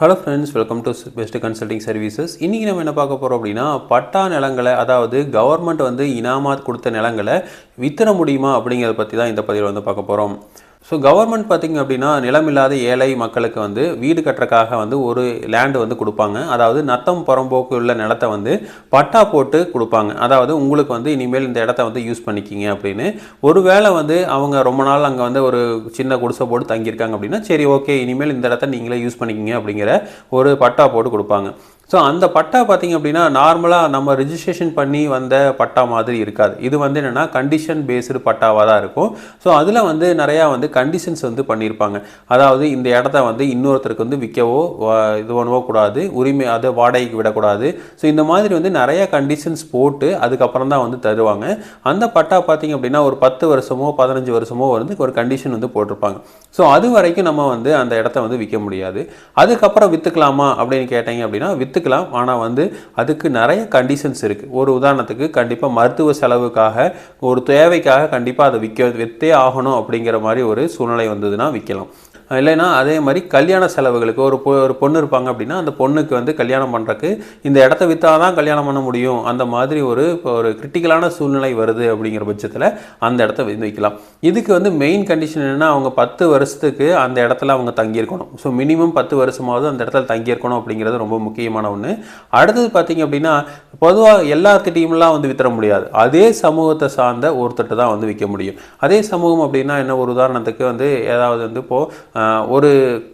Hello friends welcome to best consulting services இன்றைக்கி நம்ம என்ன பார்க்க போகிறோம் அப்படின்னா பட்டா நிலங்களை அதாவது கவர்மெண்ட் வந்து இனாமாத் கொடுத்த நிலங்களை வித்தர முடியுமா அப்படிங்கிறத பற்றி தான் இந்த பதிவில் வந்து பார்க்க போகிறோம் ஸோ கவர்மெண்ட் பார்த்திங்க அப்படின்னா நிலமில்லாத ஏழை மக்களுக்கு வந்து வீடு கட்டுறக்காக வந்து ஒரு லேண்டு வந்து கொடுப்பாங்க. அதாவது நத்தம் புறம்போக்கு உள்ள நிலத்தை வந்து பட்டா போட்டு கொடுப்பாங்க. அதாவது உங்களுக்கு வந்து இனிமேல் இந்த இடத்த வந்து யூஸ் பண்ணிக்கிங்க அப்படின்னு. ஒருவேளை வந்து அவங்க ரொம்ப நாள் அங்கே வந்து ஒரு சின்ன குடிசை போட்டு தங்கியிருக்காங்க அப்படின்னா சரி ஓகே இனிமேல் இந்த இடத்த நீங்களே யூஸ் பண்ணிக்கிங்க அப்படிங்கிற ஒரு பட்டா போட்டு கொடுப்பாங்க. ஸோ அந்த பட்டா பார்த்திங்க அப்படின்னா நார்மலாக நம்ம ரிஜிஸ்ட்ரேஷன் பண்ணி வந்த பட்டா மாதிரி இருக்காது. இது வந்து என்னென்னா கண்டிஷன் பேஸ்டு பட்டாவாக தான் இருக்கும். ஸோ அதில் வந்து நிறையா வந்து கண்டிஷன்ஸ் வந்து பண்ணியிருப்பாங்க. அதாவது இந்த இடத்த வந்து இன்னொருத்தருக்கு வந்து விற்கவோ இது பண்ணவோ கூடாது. உரிமை அதை வாடகைக்கு விடக்கூடாது. ஸோ இந்த மாதிரி வந்து நிறையா கண்டிஷன்ஸ் போட்டு அதுக்கப்புறம் தான் வந்து தருவாங்க. அந்த பட்டா பார்த்திங்க அப்படின்னா ஒரு பத்து வருஷமோ பதினஞ்சு வருஷமோ வந்து ஒரு கண்டிஷன் வந்து போட்டிருப்பாங்க. ஸோ அது வரைக்கும் நம்ம வந்து அந்த இடத்த வந்து விற்க முடியாது. அதுக்கப்புறம் விற்றுக்கலாமா அப்படின்னு கேட்டீங்க அப்படின்னா விற்றுக்கலாம் ஆனால் வந்து அதுக்கு நிறைய கண்டிஷன்ஸ் இருக்குது ஒரு உதாரணத்துக்கு கண்டிப்பாக மருத்துவ செலவுக்காக ஒரு தேவைக்காக கண்டிப்பாக அதை விற்க விற்றே ஆகணும் அப்படிங்கிற மாதிரி ஒரு சூழ்நிலை வந்ததுன்னா விற்கலாம் இல்லைன்னா அதே மாதிரி கல்யாண செலவுகளுக்கு ஒரு பொ ஒரு பொண்ணு இருப்பாங்க அப்படின்னா அந்த பொண்ணுக்கு வந்து கல்யாணம் பண்ணுறக்கு இந்த இடத்த விற்றா தான் கல்யாணம் பண்ண முடியும். அந்த மாதிரி ஒரு இப்போ ஒரு கிரிட்டிக்கலான சூழ்நிலை வருது அப்படிங்கிற பட்சத்தில் அந்த இடத்த வந்து வைக்கலாம். இதுக்கு வந்து மெயின் கண்டிஷன் என்னென்னா அவங்க பத்து வருஷத்துக்கு அந்த இடத்துல அவங்க தங்கியிருக்கணும். ஸோ மினிமம் பத்து வருஷமாவது அந்த இடத்துல தங்கியிருக்கணும் அப்படிங்கிறது ரொம்ப முக்கியமான ஒன்று அடுத்தது பார்த்தீங்க அப்படின்னா பொதுவாக எல்லாத்துக்கிட்டையும்லாம் வந்து வித்தர முடியாது. அதே சமூகத்தை சார்ந்த ஒருத்தட்ட தான் வந்து விற்க முடியும். அதே சமூகம் அப்படின்னா என்ன? ஒரு உதாரணத்துக்கு வந்து ஏதாவது வந்து இப்போது ஒரு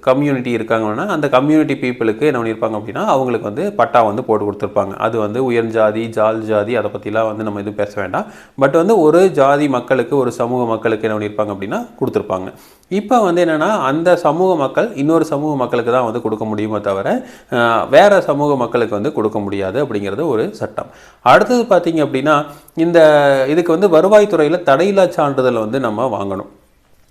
கம்யூனிட்டி இருக்காங்கன்னா அந்த கம்யூனிட்டி பீப்புளுக்கு என்ன பண்ணியிருப்பாங்க அப்படின்னா அவங்களுக்கு வந்து பட்டா வந்து போட்டு கொடுத்துருப்பாங்க. அது வந்து உயர் ஜாதி ஜால் ஜாதி அதை பற்றிலாம் வந்து நம்ம எதுவும் பேச வேண்டாம். பட் வந்து ஒரு ஜாதி மக்களுக்கு ஒரு சமூக மக்களுக்கு என்ன பண்ணியிருப்பாங்க அப்படின்னா கொடுத்துருப்பாங்க. இப்போ வந்து என்னென்னா அந்த சமூக மக்கள் இன்னொரு சமூக மக்களுக்கு தான் வந்து கொடுக்க முடியுமே தவிர வேறு சமூக மக்களுக்கு வந்து கொடுக்க முடியாது அப்படிங்கிறது ஒரு சட்டம். அடுத்தது பார்த்தீங்க அப்படின்னா இந்த இதுக்கு வந்து வருவாய்த்துறையில் தடையில்லா சான்றிதழ் வந்து நம்ம வாங்கணும்.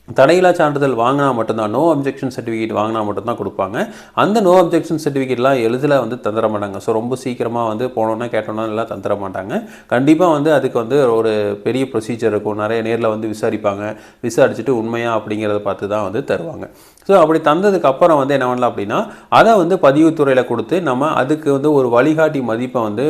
தடையில்லா சான்றிதழ் வாங்கினா மட்டும்தான் நோ அப்ஜெக்ஷன் சர்டிஃபிகேட் வாங்கினா மட்டும்தான் கொடுப்பாங்க. அந்த நோ அப்ஜெக்ஷன் சர்டிஃபிகேட்லாம் எளிதில் வந்து தந்துட மாட்டாங்க. ஸோ ரொம்ப சீக்கிரமாக வந்து போனோன்னா கேட்டோன்னா எல்லாம் தந்துட மாட்டாங்க. கண்டிப்பாக வந்து அதுக்கு வந்து ஒரு பெரிய ப்ரொசீஜர் இருக்கும். நிறைய நேரில் வந்து விசாரிப்பாங்க. விசாரிச்சுட்டு உண்மையா அப்படிங்கிறத பார்த்து தான் வந்து தருவாங்க. ஸோ அப்படி தந்ததுக்கு அப்புறம் வந்து என்ன பண்ணலாம் அப்படின்னா அதை வந்து பதிவுத்துறையில் கொடுத்து நம்ம அதுக்கு வந்து ஒரு வழிகாட்டி மதிப்பை வந்து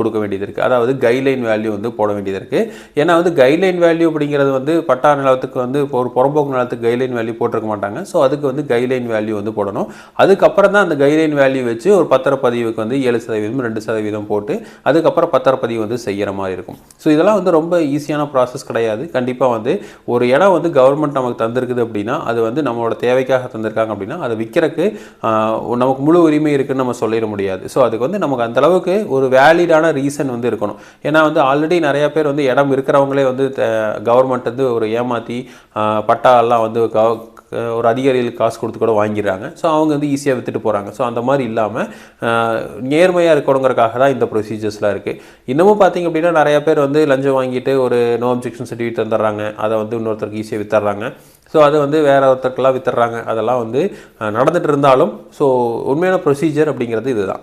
கொடுக்க வேண்டியது இருக்குது அதாவது கைட்லைன் வேல்யூ வந்து போட வேண்டியது இருக்குது ஏன்னா வந்து கைட்லைன் வேல்யூ அப்படிங்கிறது வந்து பட்டா நிலத்துக்கு வந்து இப்போ ஒரு புறம்போக்கு நிலத்துக்கு கைட்லைன் வேல்யூ போட்டிருக்க மாட்டாங்க. ஸோ அதுக்கு வந்து கைட்லைன் வேல்யூ வந்து போடணும். அதுக்கப்புறம் தான் அந்த கைட்லைன் வேல்யூ வச்சு ஒரு பத்திரப்பதிவுக்கு வந்து ஏழு சதவீதம் ரெண்டு சதவீதம் போட்டு அதுக்கப்புறம் பத்திரப்பதிவு வந்து செய்கிற மாதிரி இருக்கும். ஸோ இதெல்லாம் வந்து ரொம்ப ஈஸியான ப்ராசஸ் கிடையாது. கண்டிப்பாக வந்து ஒரு இடம் வந்து கவர்மெண்ட் நமக்கு தந்திருக்குது அப்படின்னா அது வந்து நம்மளோட தேவைக்காக தந்திருக்காங்க அப்படின்னா அதை விற்கிறக்கு நமக்கு முழு உரிமை இருக்குன்னு நம்ம சொல்லிட முடியாது. ஸோ அதுக்கு வந்து நமக்கு அந்த அளவுக்கு ஒரு வேலிடான ரீசன் வந்து இருக்கணும். ஏன்னா வந்து ஆல்ரெடி நிறைய பேர் வந்து இடம் இருக்கிறவங்களே வந்து கவர்மெண்ட் வந்து ஒரு ஏமாற்றி பட்டாலாம் வந்து கவ- ஒரு அதிகாரிகளுக்கு காசு கொடுத்து கூட வாங்கிடுறாங்க. ஸோ அவங்க வந்து ஈஸியாக வித்துட்டு போகிறாங்க ஸோ அந்த மாதிரி இல்லாமல் நேர்மையாக இருக்கணுங்கிறக்காக தான் இந்த ப்ரொசீஜர்ஸ்லாம் இருக்குது இன்னமும் பார்த்தீங்க அப்படின்னா நிறைய பேர் வந்து லஞ்சம் வாங்கிட்டு ஒரு நோ அப்ஜெக்ஷன் சர்டிஃபிகேட் தந்துடுறாங்க. அதை வந்து இன்னொருத்தருக்கு ஈஸியாக வித்துறாங்க ஸோ அதை வந்து வேற ஒருத்தருக்கெல்லாம் வித்துடுறாங்க. அதெல்லாம் வந்து நடந்துகிட்டு இருந்தாலும் ஸோ உண்மையான ப்ரொசீஜர் அப்படிங்கிறது இதுதான்.